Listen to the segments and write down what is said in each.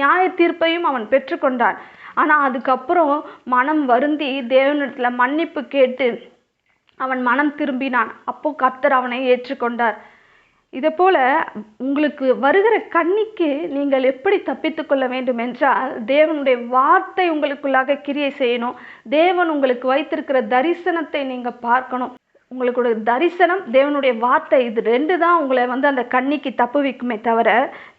நியாய தீர்ப்பையும் அவன் பெற்றுக்கொண்டான். ஆனால் அதுக்கப்புறம் மனம் வருந்தி தேவனிடத்தில் மன்னிப்பு கேட்டு அவன் மனம் திரும்பினான். அப்போ கர்த்தர் அவனை ஏற்றுக்கொண்டார். இதே போல உங்களுக்கு வருகிற கண்ணிக்கு நீங்கள் எப்படி தப்பித்து கொள்ள வேண்டும் என்றால் தேவனுடைய வார்த்தை உங்களுக்குள்ளாக கிரியை செய்யணும். தேவன் உங்களுக்கு வைத்திருக்கிற தரிசனத்தை நீங்கள் பார்க்கணும். உங்களுடைய தரிசனம் தேவனுடைய வார்த்தை இது ரெண்டு தான் உங்களை வந்து அந்த கண்ணிக்கு தப்பு வைக்குமே தவிர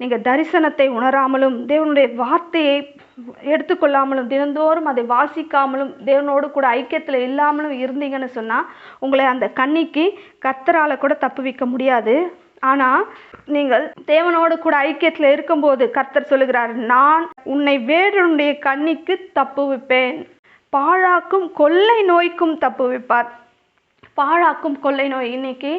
நீங்கள் தரிசனத்தை உணராமலும் தேவனுடைய வார்த்தையை எடுத்துக்கொள்ளாமலும் தினந்தோறும் அதை வாசிக்காமலும் தேவனோடு கூட ஐக்கியத்தில் இல்லாமலும் இருந்தீங்கன்னு சொன்னால் உங்களை அந்த கண்ணிக்கு கர்த்தரால் கூட தப்பு வைக்க முடியாது. ஆனால் நீங்கள் தேவனோடு கூட ஐக்கியத்தில் இருக்கும்போது கர்த்தர் சொல்லுகிறார் நான் உன்னை வேறனுடைய கண்ணிக்கு தப்பு வைப்பேன். பாழாக்கும் கொள்ளை நோய்க்கும் தப்பு வைப்பார். பாழாக்கும் கொள்ளை நோய். இன்னைக்கு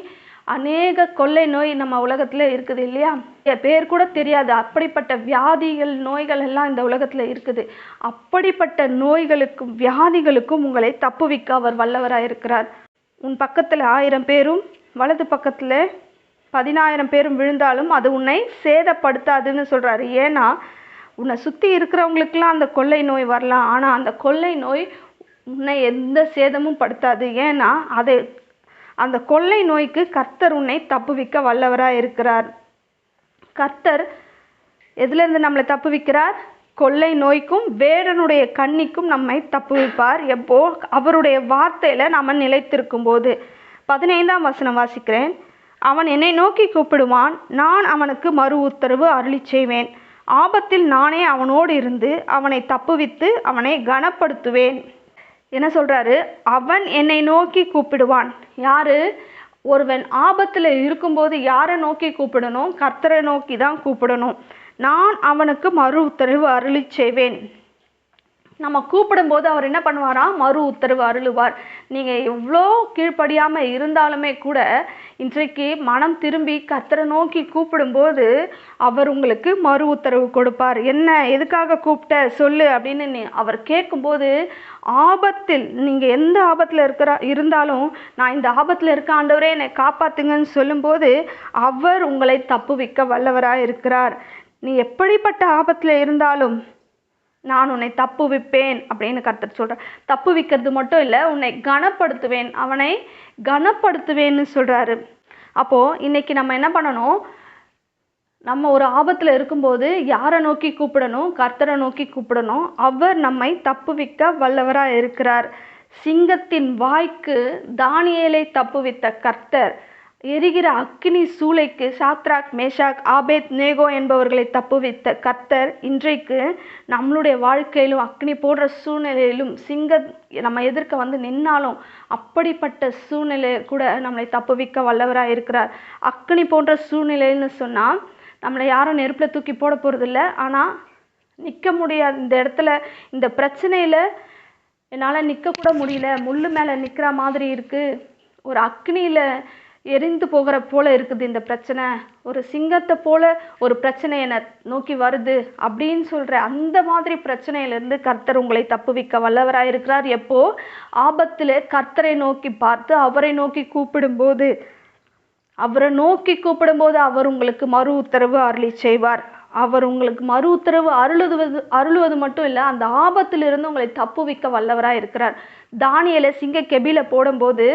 அநேக கொள்ளை நோய் நம்ம உலகத்தில் இருக்குது இல்லையா? என் பேர் கூட தெரியாது. அப்படிப்பட்ட வியாதிகள் நோய்கள் எல்லாம் இந்த உலகத்தில் இருக்குது. அப்படிப்பட்ட நோய்களுக்கும் வியாதிகளுக்கும் உங்களை தப்புவிக்க அவர் வல்லவராக இருக்கிறார். உன் பக்கத்தில் ஆயிரம் பேரும் வலது பக்கத்தில் பதினாயிரம் பேரும் விழுந்தாலும் அது உன்னை சேதப்படுத்தாதுன்னு சொல்கிறாரு ஏன்னா உன்னை சுற்றி இருக்கிறவங்களுக்கெல்லாம் அந்த கொள்ளை நோய் வரலாம். ஆனால் அந்த கொள்ளை நோய் உன்னை எந்த சேதமும் படுத்தாது. ஏன்னா அதை அந்த கொள்ளை நோய்க்கு கர்த்தர் உன்னை தப்புவிக்க வல்லவராக இருக்கிறார். கர்த்தர் எதுலேருந்து நம்மளை தப்புவிக்கிறார்? கொள்ளை நோய்க்கும் வேடனுடைய கண்ணிக்கும் நம்மை தப்புவிப்பார். எப்போ? அவருடைய வார்த்தையில் நம்ம நிலைத்திருக்கும் போது பதினைந்தாம் வசனம் வாசிக்கிறேன். அவன் என்னை நோக்கி கூப்பிடுவான். நான் அவனுக்கு மறு உத்தரவு அருளி செய்வேன். ஆபத்தில் நானே அவனோடு இருந்து அவனை தப்புவித்து அவனை கனப்படுத்துவேன். என்ன சொல்கிறாரு அவன் என்னை நோக்கி கூப்பிடுவான். யார்? ஒருவன் ஆபத்தில் இருக்கும்போது யாரை நோக்கி கூப்பிடணும்? கர்த்தரை நோக்கி தான் கூப்பிடணும். நான் அவனுக்கு மறு உத்தரவு அருளி செய்வேன். நம்ம கூப்பிடும்போது அவர் என்ன பண்ணுவாராம் மறு உத்தரவு அருளுவார். நீங்கள் எவ்வளோ கீழ்ப்படியாமல் இருந்தாலுமே கூட இன்றைக்கு மனம் திரும்பி கத்தரை நோக்கி கூப்பிடும்போது அவர் உங்களுக்கு மறு உத்தரவு கொடுப்பார். என்ன? எதுக்காக கூப்பிட்ட? சொல்லு அப்படின்னு நீ- அவர் கேட்கும்போது ஆபத்தில் நீங்கள் எந்த ஆபத்தில் இருக்கிற இருந்தாலும் நான் இந்த ஆபத்தில் இருக்க ஆண்டவரே என்னை காப்பாத்துங்கன்னு சொல்லும்போது அவர் உங்களை தப்புவிக்க வல்லவராக இருக்கிறார் நீ எப்படிப்பட்ட ஆபத்தில் இருந்தாலும் நான் உன்னை தப்புவிப்பேன் அப்படின்னு கர்த்தர் சொல்கிறார் தப்புவிக்கிறது மட்டும் இல்லை உன்னை கனப்படுத்துவேன். அவனை கனப்படுத்துவேன்னு சொல்கிறாரு அப்போது இன்னைக்கு நம்ம என்ன பண்ணணும்? நம்ம ஒரு ஆபத்தில் இருக்கும்போது யாரை நோக்கி கூப்பிடணும்? கர்த்தரை நோக்கி கூப்பிடணும். அவர் நம்மை தப்புவிக்க வல்லவராக இருக்கிறார். சிங்கத்தின் வாய்க்கு தானியலை தப்புவித்த கர்த்தர் எரிகிற அக்கினி சூளைக்கு சாத்ராக் மேஷாக் ஆபேத் நேகோ என்பவர்களை தப்புவித்த கர்த்தர் இன்றைக்கு நம்மளுடைய வாழ்க்கையிலும் அக்னி போடுற சூழ்நிலையிலும் சிங்க நம்ம எதிர்க்க வந்து நின்னாலும் அப்படிப்பட்ட சூழ்நிலை கூட நம்மளை தப்புவிக்க வல்லவராக இருக்கிறார். அக்னி போன்ற சூழ்நிலைன்னு சொன்னால் நம்மளை யாரும் நெருப்பில் தூக்கி போட போகிறதில்ல ஆனால் நிற்க முடியாத இந்த இடத்துல இந்த பிரச்சனையில் என்னால் நிற்கக்கூட முடியல. முள்ளு மேலே நிற்கிற மாதிரி இருக்குது ஒரு அக்னியில் எரிந்து போகிற போல இருக்குது இந்த பிரச்சனை. ஒரு சிங்கத்தை போல ஒரு பிரச்சனை என்னை நோக்கி வருது அப்படின்னு சொல்கிற அந்த மாதிரி பிரச்சனையிலேருந்து கர்த்தர் உங்களை தப்புவிக்க வல்லவராக இருக்கிறார். எப்போ? ஆபத்தில் கர்த்தரை நோக்கி பார்த்து அவரை நோக்கி கூப்பிடும்போது. அவரை நோக்கி கூப்பிடும்போது அவர் உங்களுக்கு மறு உத்தரவு அருளி செய்வார். அவர் உங்களுக்கு மறு உத்தரவு அருளுவது அருளுவது மட்டும் இல்லை அந்த ஆபத்திலிருந்து உங்களை தப்புவிக்க வல்லவராக இருக்கிறார். தானியலை சிங்க கெபில போடும்போது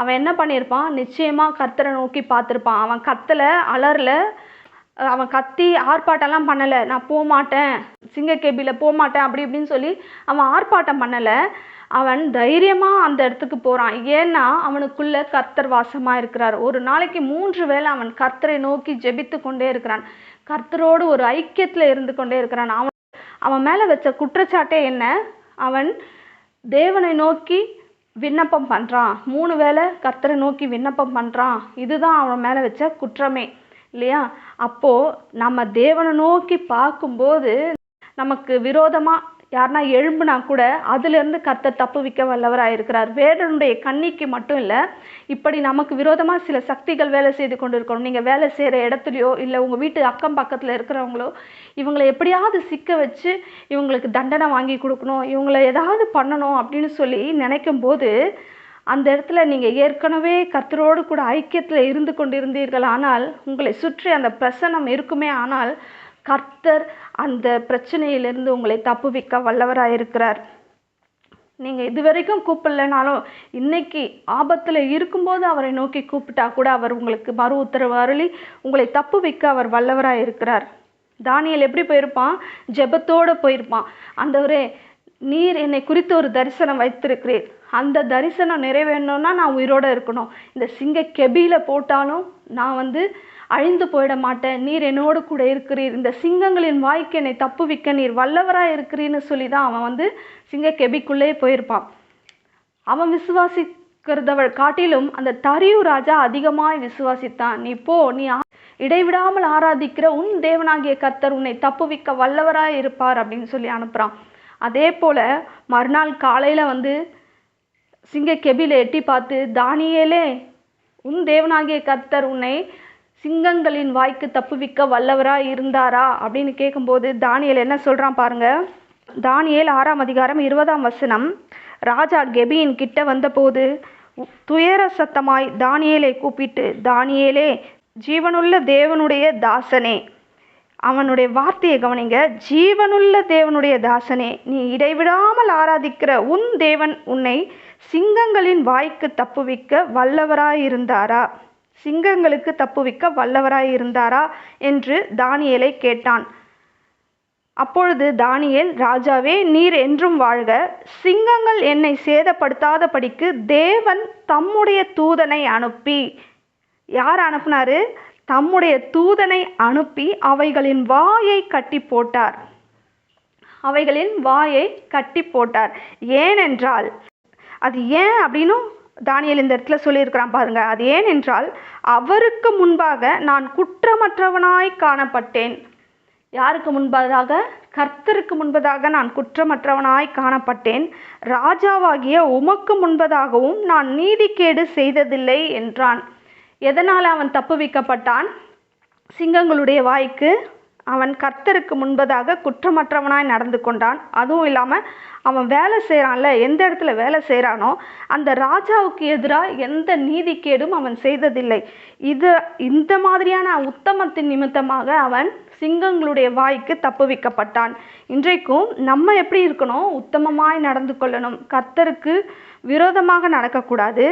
அவன் என்ன பண்ணியிருப்பான்? நிச்சயமாக கர்த்தரை நோக்கி பார்த்துருப்பான். அவன் கத்தலை அலறல அவன் கத்தி ஆர்ப்பாட்டம்லாம் பண்ணலை. நான் போக மாட்டேன் சிங்க கெபியில் போக மாட்டேன் அப்படி இப்படின்னு சொல்லி அவன் ஆர்ப்பாட்டம் பண்ணலை. அவன் தைரியமாக அந்த இடத்துக்கு போகிறான் ஏன்னா அவனுக்குள்ளே கர்த்தர் வாசமாக இருக்கிறார். ஒரு நாளைக்கு மூன்று வேளை அவன் கர்த்தரை நோக்கி ஜெபித்து கொண்டே இருக்கிறான். கர்த்தரோடு ஒரு ஐக்கியத்தில் இருந்து கொண்டே இருக்கிறான். அவன் அவன் மேலே வச்ச குற்றச்சாட்டே என்ன? அவன் தேவனை நோக்கி விண்ணப்பம் பண்ணுறான் மூணு வேளை கர்த்தரை நோக்கி விண்ணப்பம் பண்ணுறான் இதுதான் அவன் மேலே வச்ச குற்றமே. இல்லையா? அப்போது நம்ம தேவனை நோக்கி பார்க்கும்போது நமக்கு விரோதமாக யாருனா எழும்புனா கூட அதிலிருந்து கர்த்தர் தப்புவிக்க வல்லவராக இருக்கிறார் வேடனுடைய கண்ணிக்கு மட்டும் இல்லை இப்படி நமக்கு விரோதமாக சில சக்திகள் வேலை செய்து கொண்டு இருக்கணும் நீங்கள் வேலை செய்கிற இடத்துலையோ இல்லை உங்கள் வீட்டு அக்கம் பக்கத்தில் இருக்கிறவங்களோ இவங்களை எப்படியாவது சிக்க வச்சு இவங்களுக்கு தண்டனை வாங்கி கொடுக்கணும் இவங்களை ஏதாவது பண்ணணும் அப்படின்னு சொல்லி நினைக்கும் போது அந்த இடத்துல நீங்கள் ஏற்கனவே கர்த்தரோடு கூட ஐக்கியத்தில் இருந்து கொண்டிருந்தீர்கள். ஆனால் உங்களை சுற்றி அந்த பிரசனம் இருக்குமே ஆனால் கர்த்தர் அந்த பிரச்சனையிலிருந்து உங்களை தப்புவிக்க வல்லவராக இருக்கிறார் நீங்கள் இதுவரைக்கும் கூப்பிடலனாலும் இன்னைக்கு ஆபத்தில் இருக்கும்போது அவரை நோக்கி கூப்பிட்டா கூட அவர் உங்களுக்கு மறு உத்தரவு அருளி உங்களை தப்பு வைக்க அவர் வல்லவராக இருக்கிறார் தானியல் எப்படி போயிருப்பான்? ஜெபத்தோடு போயிருப்பான். அந்தவரே நீர் என்னை குறித்து ஒரு தரிசனம் வைத்திருக்கிறீர். அந்த தரிசனம் நிறைவேறணும்னா நான் உயிரோட இருக்கணும். இந்த சிங்க கெபியில் போட்டாலும் நான் வந்து அழிந்து போயிட மாட்டேன். நீர் என்னோடு கூட இருக்கிறீர். இந்த சிங்கங்களின் வாய்க்கு என்னை தப்புவிக்க நீர் வல்லவராக இருக்கிறீன்னு சொல்லி தான் அவன் வந்து சிங்க கெபிக்குள்ளே போயிருப்பான். அவன் விசுவாசிக்கிறதவள் காட்டிலும் அந்த தரியு ராஜா அதிகமாய் விசுவாசித்தான். நீ போ நீ இடைவிடாமல் ஆராதிக்கிற உன் தேவனாகிய கர்த்தர் உன்னை தப்புவிக்க வல்லவராய் இருப்பார் அப்படின்னு சொல்லி அனுப்புறான். அதே போல மறுநாள் காலையில வந்து சிங்க கெபியில் எட்டி பார்த்து தானியேலே உன் தேவனாகிய கர்த்தர் உன்னை சிங்கங்களின் வாய்க்கு தப்புவிக்க வல்லவரா இருந்தாரா? அப்படின்னு கேட்கும்போது தானியல் என்ன சொல்றான் பாருங்க. தானியேல் ஆறாம் அதிகாரம் இருபதாம் வசனம். ராஜா கெபியின் கிட்ட வந்தபோது துயர சத்தமாய் தானியலை கூப்பிட்டு தானியேலே ஜீவனுள்ள தேவனுடைய தாசனே அவனுடைய வார்த்தையை கவனிங்க. ஜீவனுள்ள தேவனுடைய தாசனே நீ இடைவிடாமல் ஆராதிக்கிற உன் தேவன் உன்னை சிங்கங்களின் வாய்க்கு தப்புவிக்க வல்லவராயிருந்தாரா? சிங்கங்களுக்கு தப்புவிக்க வல்லவராயிருந்தாரா என்று தானியலை கேட்டான். அப்பொழுது தானியேல் ராஜாவே நீர் என்றும் வாழ்க. சிங்கங்கள் என்னை சேதப்படுத்தாதபடிக்கு தேவன் தம்முடைய தூதனை அனுப்பி. யார் அனுப்புனாரு? தம்முடைய தூதனை அனுப்பி அவைகளின் வாயை கட்டி போட்டார். அவைகளின் வாயை கட்டி போட்டார். ஏனென்றால் அது ஏன் அப்படின்னும் தானியல் இந்த இடத்துல சொல்லியிருக்கிறான் பாருங்க. அது ஏனென்றால் அவருக்கு முன்பாக நான் குற்றமற்றவனாய் காணப்பட்டேன். யாருக்கு முன்பதாக கர்த்தருக்கு முன்பதாக நான் குற்றமற்றவனாய் காணப்பட்டேன். ராஜாவாகிய உமக்கு முன்பதாகவும் நான் நீதிக்கேடு செய்ததில்லை என்றான். எதனால் அவன் தப்புவிக்கப்பட்டான் சிங்கங்களுடைய வாய்க்கு அவன் கர்த்தருக்கு முன்பதாக குற்றமற்றவனாய் நடந்து கொண்டான். அதுவும் இல்லாமல் அவன் வேலை செய்கிறான்ல எந்த இடத்துல வேலை செய்கிறானோ அந்த ராஜாவுக்கு எதிராக எந்த நீதிக்கேடும் அவன் செய்ததில்லை. இது இந்த மாதிரியான உத்தமத்தின் நிமித்தமாக அவன் சிங்கங்களுடைய வாய்க்கு தப்புவிக்கப்பட்டான் இன்றைக்கும் நம்ம எப்படி இருக்கணும்? உத்தமமாய் நடந்து கொள்ளணும். கர்த்தருக்கு விரோதமாக நடக்கக்கூடாது.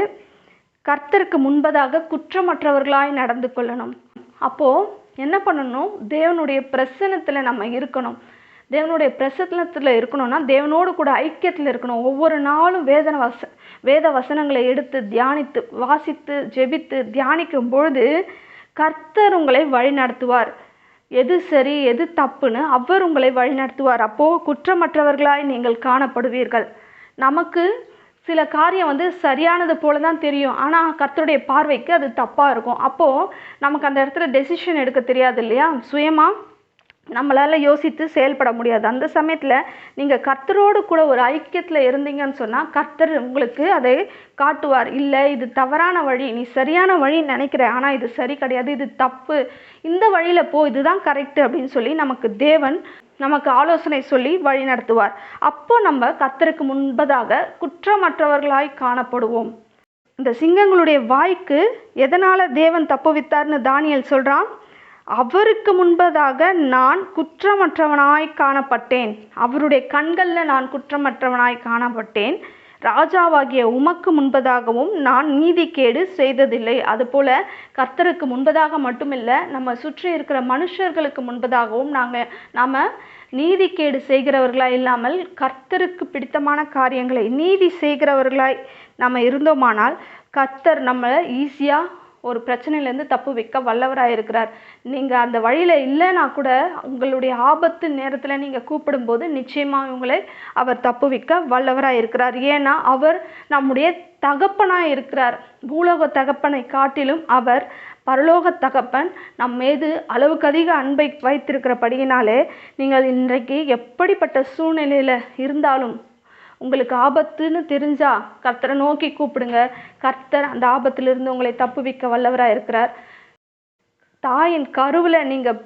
கர்த்தருக்கு முன்பதாக குற்றமற்றவர்களாய் நடந்து கொள்ளணும். அப்போது என்ன பண்ணணும்? தேவனுடைய பிரசன்னத்தில் நம்ம இருக்கணும். தேவனுடைய பிரசன்னத்தில் இருக்கணும்னா தேவனோடு கூட ஐக்கியத்தில் இருக்கணும். ஒவ்வொரு நாளும் வேதன வச வேத வசனங்களை எடுத்து தியானித்து வாசித்து ஜெபித்து தியானிக்கும் பொழுது கர்த்தர் உங்களை வழிநடத்துவார். எது சரி எது தப்புன்னு அவர் உங்களை வழிநடத்துவார். அப்போது குற்றமற்றவர்களாய் நீங்கள் காணப்படுவீர்கள். நமக்கு சில காரியம் வந்து சரியானது போல தான் தெரியும். ஆனால் கர்த்தருடைய பார்வைக்கு அது தப்பாக இருக்கும். அப்போது நமக்கு அந்த இடத்துல டெசிஷன் எடுக்க தெரியாது இல்லையா? சுயமாக நம்மளால் யோசித்து செயல்பட முடியாது. அந்த சமயத்தில் நீங்கள் கர்த்தரோடு கூட ஒரு ஐக்கியத்தில் இருந்தீங்கன்னு சொன்னால் கர்த்தர் உங்களுக்கு அதை காட்டுவார். இல்லை இது தவறான வழி. நீ சரியான வழி நினைக்கிற. ஆனால் இது சரி கிடையாது. இது தப்பு. இந்த வழியில் போ. இதுதான் கரெக்டு அப்படின்னு சொல்லி நமக்கு தேவன் நமக்கு ஆலோசனை சொல்லி வழி நடத்துவார். அப்போ நம்ம கத்தருக்கு முன்பதாக குற்றமற்றவர்களாய் காணப்படுவோம். இந்த சிங்கங்களுடைய வாய்க்கு எதனால தேவன் தப்புவித்தார்னு தானியல் சொல்றான்? அவருக்கு முன்பதாக நான் குற்றமற்றவனாய் காணப்பட்டேன். அவருடைய கண்களில் நான் குற்றமற்றவனாய் காணப்பட்டேன். ராஜாவாகிய உமக்கு முன்பதாகவும் நான் நீதிக்கேடு செய்ததில்லை. அதுபோல கர்த்தருக்கு முன்பதாக மட்டுமில்லை நம்ம சுற்றி இருக்கிற மனுஷர்களுக்கு முன்பதாகவும் நாங்கள் நாம் நீதிக்கேடு செய்கிறவர்களாய் இல்லாமல் கர்த்தருக்கு பிடித்தமான காரியங்களை நீதி செய்கிறவர்களாய் நம்ம இருந்தோமானால் கர்த்தர் நம்மளை ஈஸியாக ஒரு பிரச்சனையிலேருந்து தப்பு வைக்க வல்லவராக இருக்கிறார். நீங்கள் அந்த வழியில் இல்லைன்னா கூட உங்களுடைய ஆபத்து நேரத்தில் நீங்கள் கூப்பிடும்போது நிச்சயமாக உங்களை அவர் தப்பு வைக்க வல்லவராக இருக்கிறார். ஏன்னா அவர் நம்முடைய தகப்பனாக இருக்கிறார். பூலோக தகப்பனை காட்டிலும் அவர் பரலோக தகப்பன் நம் மீது அளவுக்கு அதிக அன்பை வைத்திருக்கிறபடியினாலே நீங்கள் இன்றைக்கு எப்படிப்பட்ட சூழ்நிலையில் இருந்தாலும் உங்களுக்கு ஆபத்துன்னு தெரிஞ்சா கர்த்தரை நோக்கி கூப்பிடுங்க. கர்த்தர் அந்த ஆபத்திலிருந்து உங்களை தப்புவிக்க வல்லவராக இருக்கிறார். தாயின் கருவில் நீங்கள்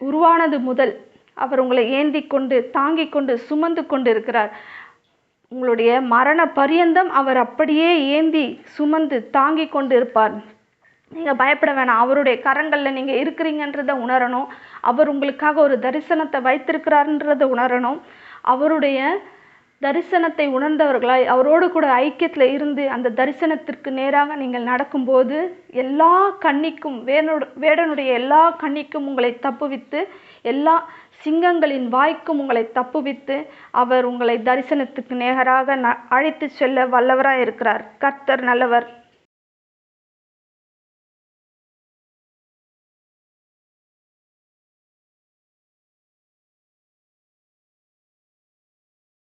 உருவானது முதல் அவர் உங்களை ஏந்தி கொண்டு தாங்கி கொண்டு சுமந்து கொண்டு இருக்கிறார் உங்களுடைய மரண பரியந்தம் அவர் அப்படியே ஏந்தி சுமந்து தாங்கி கொண்டு இருப்பார் நீங்கள் பயப்பட வேணாம். அவருடைய கரங்களில் நீங்கள் இருக்கிறீங்கன்றதை உணரணும். அவர் உங்களுக்காக ஒரு தரிசனத்தை வைத்திருக்கிறாருன்றதை உணரணும். அவருடைய தரிசனத்தை உணர்ந்தவர்களாய் அவரோடு கூட ஐக்கியத்தில் இருந்து அந்த தரிசனத்திற்கு நேராக நீங்கள் நடக்கும்போது எல்லா கண்ணிக்கும் வேடனு வேடனுடைய எல்லா கண்ணிக்கும் உங்களை தப்புவித்து எல்லா சிங்கங்களின் வாய்க்கும் உங்களை தப்புவித்து அவர் உங்களை தரிசனத்துக்கு நேராக ந அழைத்து செல்ல வல்லவராக இருக்கிறார் கர்த்தர் நல்லவர்.